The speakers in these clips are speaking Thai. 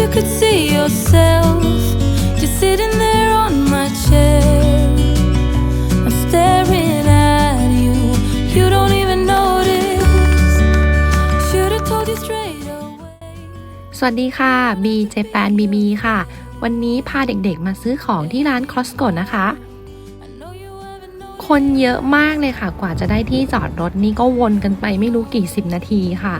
you could see yourself just sitting there on my chair. I'm staring at you, you don't even notice. Should have told you straight away. สวัสดีค่ะ B Japan BB ค่ะ วันนี้พาเด็กๆมาซื้อของที่ร้าน Costco นะคะ I know you haven't known. คนเยอะมากเลยค่ะ กว่าจะได้ที่จอดรถนี่ก็วนกันไปไม่รู้กี่สิบนาทีค่ะ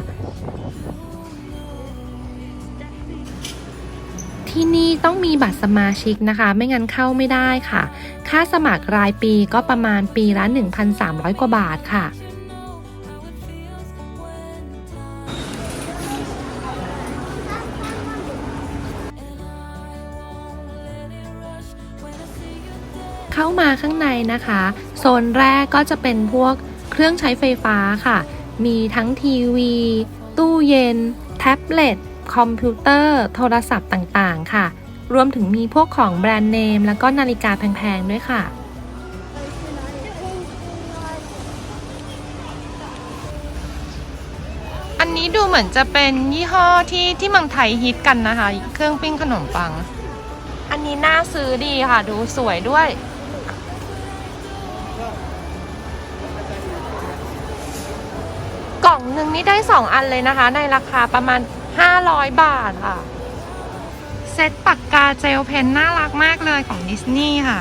ที่นี่ต้องมีบัตรสมาชิกนะคะ ไม่งั้นเข้าไม่ได้ค่ะ ค่าสมัครรายปีก็ประมาณปีละ 1,300 กว่าบาทค่ะ เข้ามาข้างในนะคะ โซนแรกก็จะเป็นพวกเครื่องใช้ไฟฟ้าค่ะ มีทั้งทีวี ตู้เย็น แท็บเล็ต คอมพิวเตอร์ โทรศัพท์ต่างๆ ค่ะ รวมถึงมีพวกของแบรนด์เนม แล้วก็นาฬิกาแพง ๆ ด้วยค่ะ อันนี้ดูเหมือนจะเป็นยี่ห้อที่ที่เมืองไทยฮิตกันนะคะ เครื่องปิ้งขนมปัง อันนี้น่าซื้อดีค่ะ ดูสวยด้วยกล่องหนึ่งนี่ได้ 2 อันเลยนะคะ ในราคาประมาณ 500 บาทค่ะ เซตปากกาเจลเพนน่ารักมากเลยของดิสนีย์ค่ะ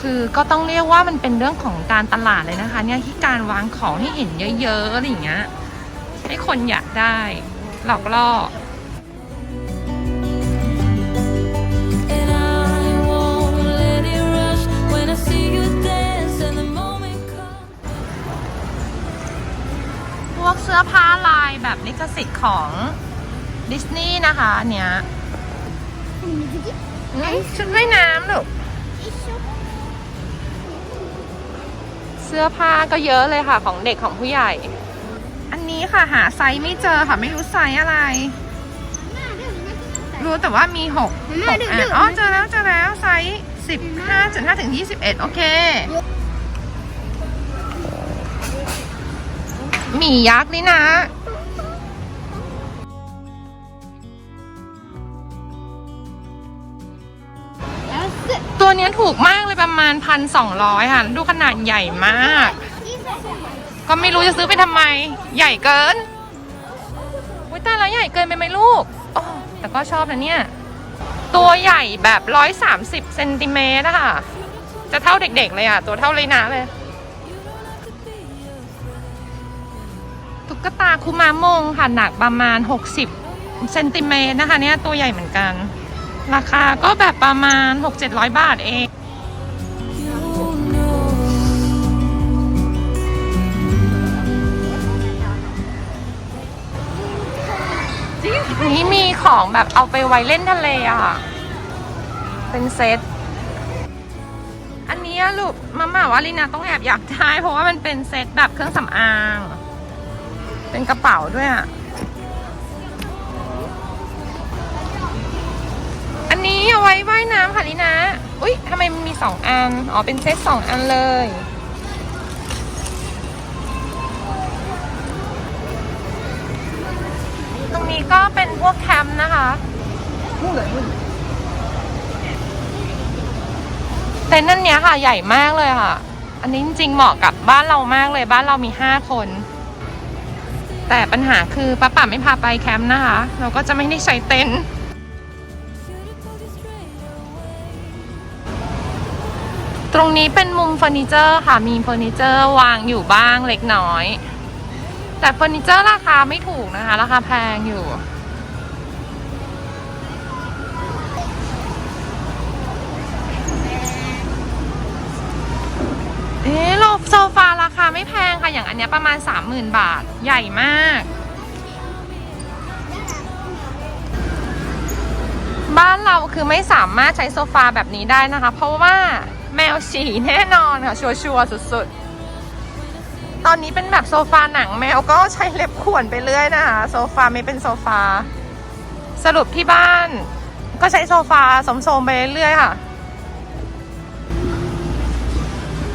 คือก็ต้องเรียกว่ามันเป็นเรื่องของการตลาดเลยนะคะ เนี่ยที่การวางของให้เห็นเยอะๆอะไรอย่างเงี้ยให้คนอยากได้ หลอกล่อ วกเสื้อผ้าลายแบบลิขสิทธิ์ของดิสนีย์นะคะอันเนี้ยอืมชุดว่ายน้ำลูก เสื้อผ้าก็เยอะเลยค่ะ ของเด็กของผู้ใหญ่ อันนี้ค่ะหาไซส์ไม่เจอค่ะไม่รู้ไซส์อะไร รู้แต่ว่ามีหกหกอันอ๋อเจอแล้วเจอแล้วไซส์สิบห้าจุดห้าถึงยี่สิบเอ็ดโอเค หมียักษ์นี่นะ ตัวนี้ถูกมากเลยประมาณพันสองร้อยค่ะ ดูขนาดใหญ่มาก ก็ไม่รู้จะซื้อไปทำไม ใหญ่เกินอุ้ยตาแล้วใหญ่เกินไปไหมลูกโอ้แต่ก็ชอบนะเนี่ย ตัวใหญ่แบบร้อยสามสิบเซนติเมตรอะค่ะ จะเท่าเด็กๆเลยอะตัวเท่าเลยนะเลย กตาคุมามงค่ะหนักประมาณ 60เซนติเมตรนะคะเนี่ยตัวใหญ่เหมือนกัน ราคาก็แบบประมาณ 6-700 บาทเองนี่มีของแบบเอาไปไว้เล่นทะเลอะค่ะ เป็นเซต อันนี้ลูกมาม่าว่าลินาต้องแอบอยากได้เพราะว่ามันเป็นเซตแบบเครื่องสำอาง เป็นกระเป๋าด้วยอะอันนี้เอาไว้ว่ายน้ำค่ะลินาอุ๊ยทำไมมันมีสองอัน อ๋อ เป็นเซตสองอันเลย ตรงนี้ก็เป็นพวกแคมป์นะคะเต็นท์นั่นเนี้ยค่ะ ใหญ่มากเลยค่ะ อันนี้จริงๆเหมาะกับบ้านเรามากเลย บ้านเรามีห้าคน แต่ปัญหาคือป้าป่าไม่พาไปแคมป์นะคะ เราก็จะไม่ได้ใช้เต็นท์ตรงนี้เป็นมุมเฟอร์นิเจอร์ค่ะ มีเฟอร์นิเจอร์วางอยู่บ้างเล็กน้อย แต่เฟอร์นิเจอร์ราคาไม่ถูกนะคะ ราคาแพงอยู่ เอ๊ะโซฟาาไม่แพงค่ะ อย่างอันเนี้ยประมาณ 30,000 บาท ใหญ่มาก บ้านเราคือไม่สามารถใช้โซฟาแบบนี้ได้นะคะ เพราะว่าแมวฉี่แน่นอนค่ะ ชัวร์ๆสุดๆ ตอนนี้เป็นแบบโซฟาหนังแมวก็ใช้เล็บข่วนไปเรื่อยนะคะ โซฟาไม่เป็นโซฟา สรุปที่บ้าน ก็ใช้โซฟาสมโซมๆไปเรื่อยค่ะ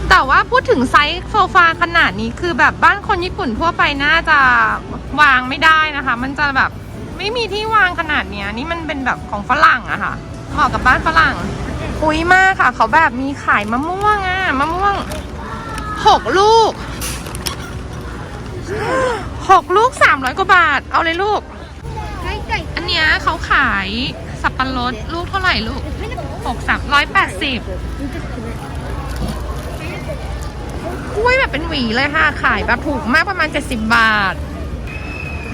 แต่ว่าพูดถึงไซส์โซฟาขนาดนี้คือแบบบ้านคนญี่ปุ่นทั่วไปน่าจะวางไม่ได้นะคะ มันจะแบบไม่มีที่วางขนาดเนี้ยนี่มันเป็นแบบของฝรั่งอะค่ะเหมาะกับบ้านฝรั่งอุ้ยมากค่ะ เขาแบบมีขายมะม่วงอะมะม่วงหกลูกหกลูกสามร้อยกว่าบาท เอาเลยลูก อันเนี้ยเขาขายสับปะรดลูกเท่าไหร่ลูกหกสามร้อยแปดสิบ ล้วยแบบเป็นหวีเลยค่ะ ขายแบบถูกมากประมาณ 70 บาท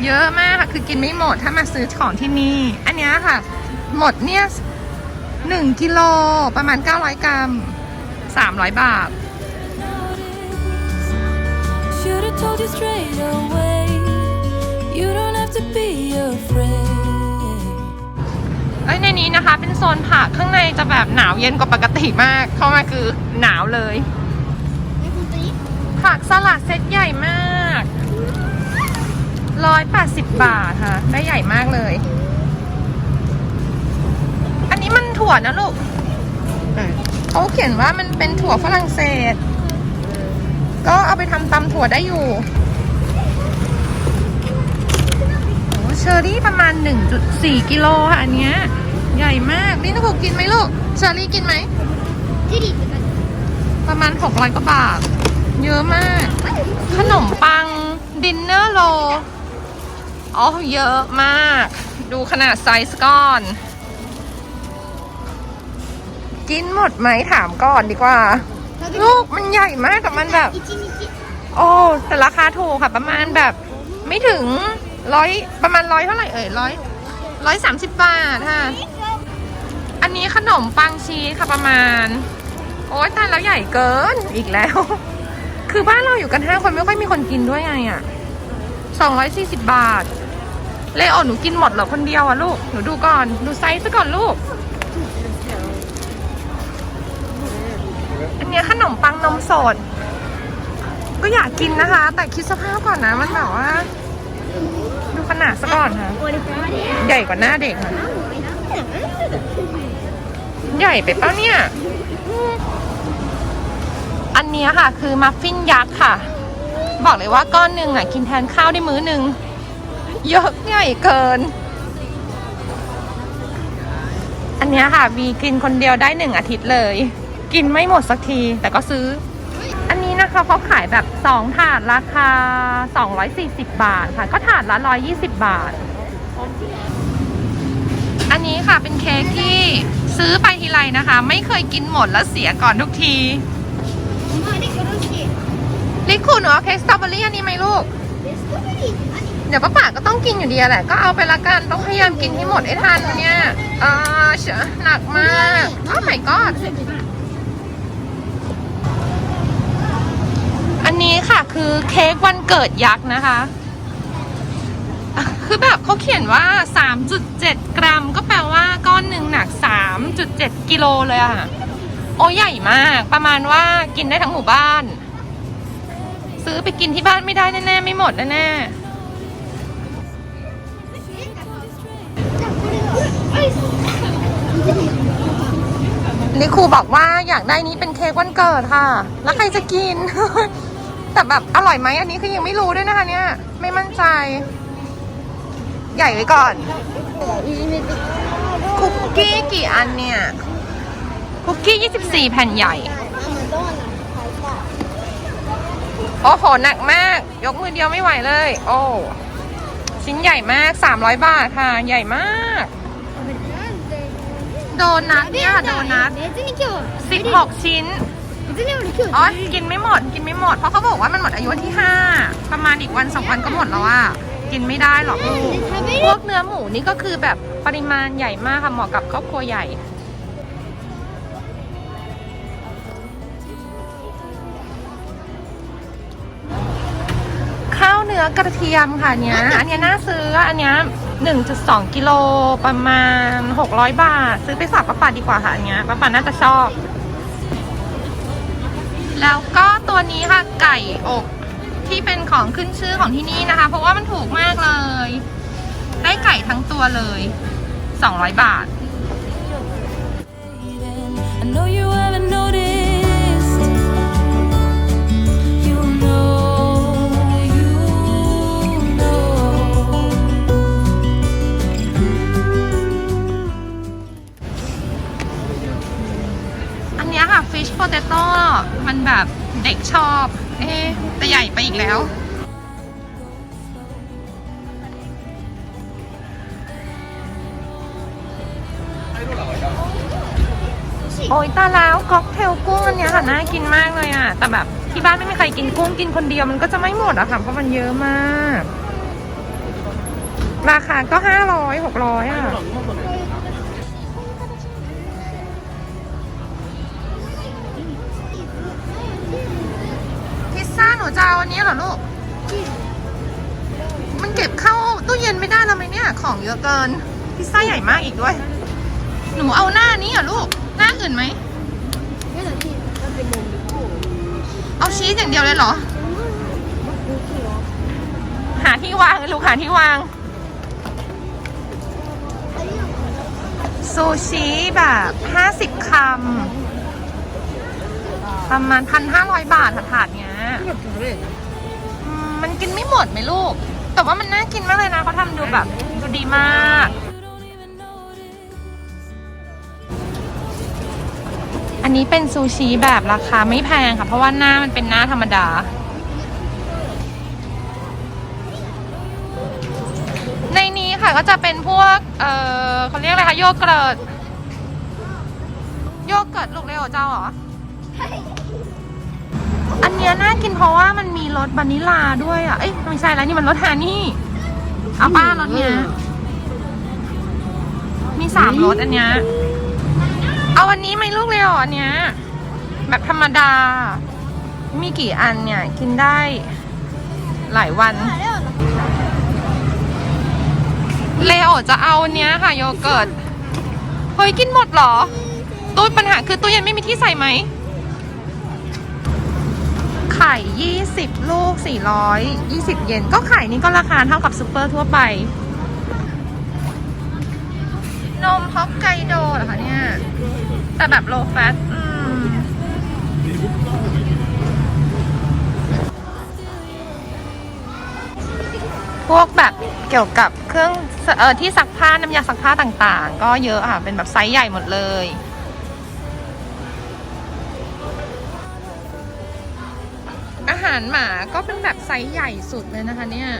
เยอะมากค่ะ คือกินไม่หมดถ้ามาซื้อของที่นี่ อันนี้ค่ะ หมดเนี่ยหนึ่งกิโลประมาณ 900 กรัม 300 บาท เอ้ยในนี้นะคะ เป็นโซนผักข้างในจะแบบหนาวเย็นกว่าปกติมาก เข้ามาคือหนาวเลย ผักสลัดเซตใหญ่มากร้อยแปดสิบบาทค่ะ ได้ใหญ่มากเลย อันนี้มันถั่วนะลูกเขาเขียนว่ามันเป็นถั่วฝรั่งเศส ก็เอาไปทำตำถั่วได้อยู่โอ้เชอรี่ประมาณ 1.4 กิโลค่ะอันเนี้ยใหญ่มากนี่นูกกินไหมลูก เชอรี่กินไหม ประมาณ 600กว่าบาท เยอะมาก ขนมปังดินเนอร์โลอ๋อเยอะมาก ดูขนาดไซส์ก่อน กินหมดไหมถามก่อนดีกว่า ลูกมันใหญ่มากแต่มันแบบ โอ้แต่ราคาถูกค่ะ ประมาณแบบ ไม่ถึงร้อยประมาณร้อยเท่าไหร่เอ่ยร้อยร้อยสามสิบบาทค่ะ อันนี้ขนมปังชีสค่ะประมาณ โอ๊ยตายแล้วใหญ่เกินอีกแล้ว คือบ้านเราอยู่กันห้าคนไม่ค่อยมีคนกินด้วยไงอะสองร้อยสี่สิบบาท เลโอหนูกินหมดเหรอคนเดียวอะลูก หนูดูก่อน ดูไซส์ซะก่อนลูก อันเนี้ยขนมปังนมสด ก็อยากกินนะคะ แต่คิดสภาพก่อนนะ มันแบบว่า ดูขนาดซะก่อนค่ะ ใหญ่กว่าหน้าเด็กค่ะ ใหญ่ไปเป้าเนี่ย อันนี้ค่ะคือมัฟฟินยักษ์ค่ะ บอกเลยว่าก้อนหนึ่งอะกินแทนข้าวได้มื้อหนึ่งเยอะใหญ่เกิน อันนี้ค่ะวีกินคนเดียวได้หนึ่งอาทิตย์เลย กินไม่หมดสักทีแต่ก็ซื้อ อันนี้นะคะเขาขายแบบสองถาดราคา 240 บาทค่ะ ก็ถาดละ 120 บาท อันนี้ค่ะเป็นเค้กที่ซื้อไปทีไรนะคะ ไม่เคยกินหมดแล้วเสียก่อนทุกที ลิคูหนูเอาเค้กสตรอเบอรี่อันนี้ไหมลูก เดี๋ยวป้าป่าก็ต้องกินอยู่ดีแหละ ก็เอาไปละกันต้องพยายามกินให้หมดให้ทันเนี่ยอ่าเชอะหนักมากโอ้ my god อันนี้ค่ะคือเค้กวันเกิดยักษ์นะคะ คือแบบเขาเขียนว่า 3.7 กรัม ก็แปลว่าก้อนหนึ่งหนัก 3.7 กิโลเลยอะค่ะ โอ้ใหญ่มาก ประมาณว่ากินได้ทั้งหมู่บ้าน ซื้อไปกินที่บ้านไม่ได้แน่ๆไม่หมดแน่ๆลิคูบอกว่าอยากได้นี้เป็นเค้กวันเกิดค่ะ แล้วใครจะกิน แต่แบบอร่อยไหมอันนี้คือยังไม่รู้ด้วยนะคะเนี่ย ไม่มั่นใจ ใหญ่ไว้ก่อน คุกกี้กี่อันเนี่ย คุกกี้ 24 แผ่นใหญ่ โอ้โห หนักมาก ยกมือเดียวไม่ไหวเลย โอ้ ชิ้นใหญ่มาก 300 บาทค่ะ ใหญ่มาก โดนัทเนี่ยโดนัท16 ชิ้น อ๋อ กินไม่หมด กินไม่หมด เพราะเขาบอกว่ามันหมดอายุวันที่ 5 ประมาณอีกวันสองวันก็หมดแล้วอะกินไม่ได้หรอกลูกพวกเนื้อหมูนี่ก็คือแบบปริมาณใหญ่มากค่ะ เหมาะกับครอบครัวใหญ่ นื้อกระเทียมค่ะเนี้ย อันเนี้ยน่าซื้อ อันเนี้ย1.2กิโลประมาณ600บาท ซื้อไปฝากป้าป่าดีกว่าค่ะอันเนี้ยป้าป่าน่าจะชอบ แล้วก็ตัวนี้ค่ะไก่อกที่เป็นของขึ้นชื่อของที่นี่นะคะ เพราะว่ามันถูกมากเลย ได้ไก่ทั้งตัวเลย200บาท I know you ค่ะ fish potato มันแบบเด็กชอบ เอ๊ะแต่ใหญ่ไปอีกแล้วโอ้ยตาแล้วค็อกเทลกุ้งอันเนี้ยค่ะน่ากินมากเลยอะ แต่แบบที่บ้านไม่มีใครกินกุ้งกินคนเดียวมันก็จะไม่หมดอะค่ะเพราะมันเยอะมาก ราคาก็ห้าร้อยหกร้อยอะ จะเอาอันนี้เหรอลูก มันเก็บเข้าตู้เย็นไม่ได้แล้วไหมเนี่ย ของเยอะเกิน พิซซ่าใหญ่มากอีกด้วย หนูเอาหน้านี้เหรอลูก หน้าอื่นไหม ไม่แต่ที่มันเป็นมดิโก้เอาชีสอย่างเดียวเลยเหรอ หาที่วางลูกหาที่วาง ซูชิแบบห้าสิบคำประมาณพันห้าร้อยบาทถาดเนี้ย แบบเลยอืมมันกินไม่หมดไหมลูก แต่ว่ามันน่ากินมากเลยนะเขาทำดูแบบดูดีมาก อันนี้เป็นซูชิแบบราคาไม่แพงค่ะ เพราะว่าหน้ามันเป็นหน้าธรรมดา ในนี้ค่ะก็จะเป็นพวก เออเขาเรียกอะไรคะโยเกิร์ตโยเกิร์ตลูกเรโอเจ้าเหรอ อันเนี้ยน่ากินเพราะว่ามันมีรสวานิลาด้วยอะ เอ้ยไม่ใช่แล้วนี่มันรสฮานี่เอาป้ารสเนี้ยมีสามรสอันเนี้ยเอาอันนี้ไหมลูกเร็วอันเนี้ยแบบธรรมดา มีกี่อันเนี่ย กินได้หลายวัน เลโอจะเอาเนี้ยค่ะโยเกิร์ต เฮ้ย กินหมดเหรอ ตู้ปัญหาคือตู้เย็นไม่มีที่ใส่ไหม ไข่ 20 ลูก 420 เยน ก็ไข่นี้ก็ราคาเท่ากับซูเปอร์ทั่วไป นมฮอกไกโดเหรอคะเนี่ย แต่แบบโลแฟตพวกแบบเกี่ยวกับเครื่องเออที่ซักผ้าน้ำยาซักผ้าต่างๆ ก็เยอะค่ะ เป็นแบบไซส์ใหญ่หมดเลย หารหมาก็เป็นแบบไซส์ใหญ่สุดเลยนะคะเนี่ย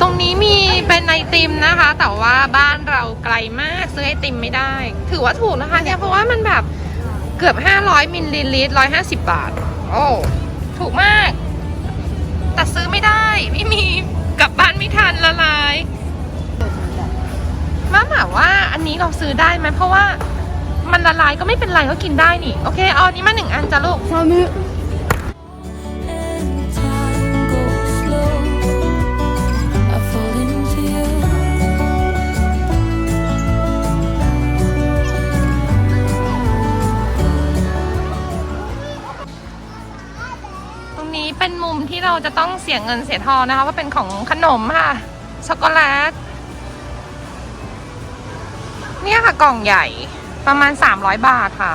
ตรงนี้มีเป็นไอติมนะคะ แต่ว่าบ้านเราไกลมากซื้อไอติมไม่ได้ ถือว่าถูกนะคะเนี่ยเพราะว่ามันแบบเกือบ 500มิลลิลิตร150 บาท โอ้ถูกมาก แต่ซื้อไม่ได้ไม่มีกลับบ้านไม่ทันละลายมาหมาว่าอันนี้เราซื้อได้ไหมเพราะว่า มันละลายก็ไม่เป็นไรก็กินได้นี่ โอเคเอาอันนี้มาหนึ่งอันจ้ะลูก ซามุ And time goes slow. I fall into you. ตรงนี้เป็นมุมที่เราจะต้องเสียเงินเสียทองนะคะว่าเป็นของขนมค่ะ ช็อกโกแลต เนี่ยค่ะกล่องใหญ่ ประมาณ 300 บาทค่ะ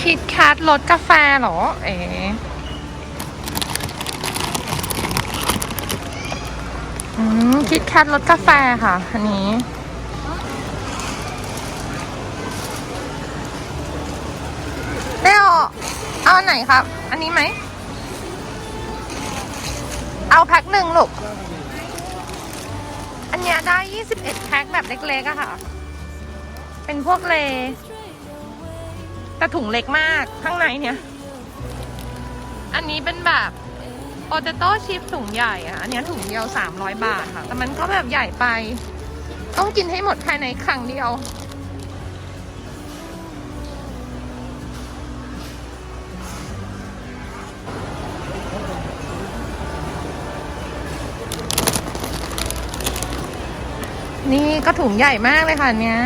คิดแคทรสกาแฟเหรอ เอ๋คิดแคทรสกาแฟค่ะ อันนี้เดโอเอาไหนครับ อันนี้ไหม เอาแพ็คหนึ่งลูก อันเนี้ยได้ 21 แพ็คแบบเล็กๆอะค่ะ เป็นพวกเล แต่ถุงเล็กมากข้างในเนี่ย อันนี้เป็นแบบโอเตโต้ชิพถุงใหญ่อะอันเนี้ยถุงเดียว 300 บาทค่ะ แต่มันก็แบบใหญ่ไป ต้องกินให้หมดภายในครั้งเดียว ก็ถุงใหญ่มากเลยค่ะเนี้ย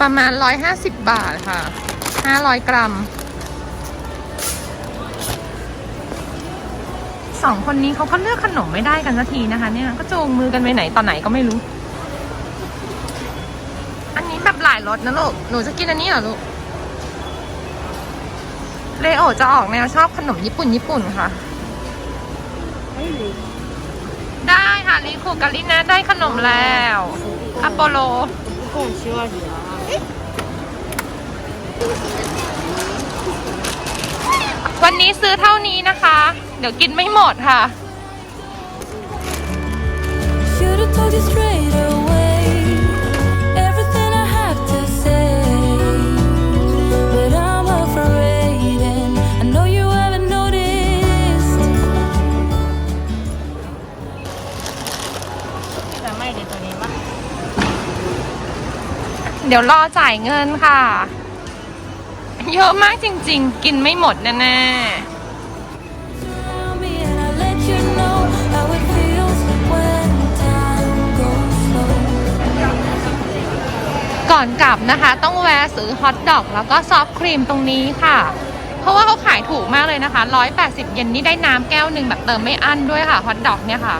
ประมาณร้อยห้าสิบบาทค่ะห้าร้อยกรัมสองคนนี้เขาก็เลือกขนมไม่ได้กันสักทีนะคะ เนี่ยก็จูงมือกันไปไหนตอนไหนก็ไม่รู้ อันนี้แบบหลายรสนะลูกหนูจะกินอันนี้เหรอลูกเลโอจะออกแนวชอบขนมญี่ปุ่นญี่ปุ่นค่ะ ไม่รู้ ได้ค่ะ ค่ะ ลิคุกาลินะได้ขนมแล้วอโปโลวันนี้ซื้อเท่านี้นะคะ เดี๋ยวกินไม่หมดค่ะ ดี๋ยวรอจ่ายเงินค่ะ เยอะมากจริง ๆ กินไม่หมดแน่ๆก่อนกลับนะคะ ต้องแวะซื้อฮอทดอกแล้วก็ซอฟต์ครีมตรงนี้ค่ะ เพราะว่าเขาขายถูกมากเลยนะคะ 180 เยนนี่ได้น้ำแก้วหนึ่งแบบเติมไม่อั้นด้วยค่ะฮอทดอกเนี่ยค่ะ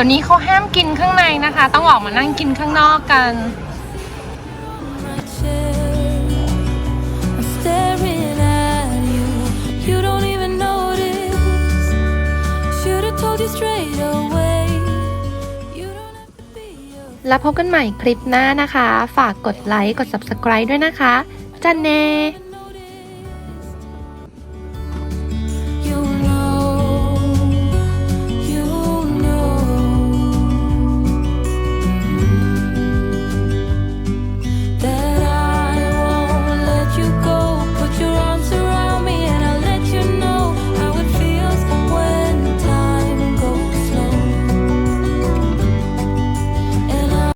ดี๋ยวนี้เขาห้ามกินข้างในนะคะ ต้องออกมานั่งกินข้างนอกกัน my chair. I'm staring at you. You don't even notice. Should've told you straight away. You don't have to be a แล้วพบกันใหม่คลิปหน้านะคะ ฝากกดไลค์ กด subscribe ด้วยนะคะ จันเน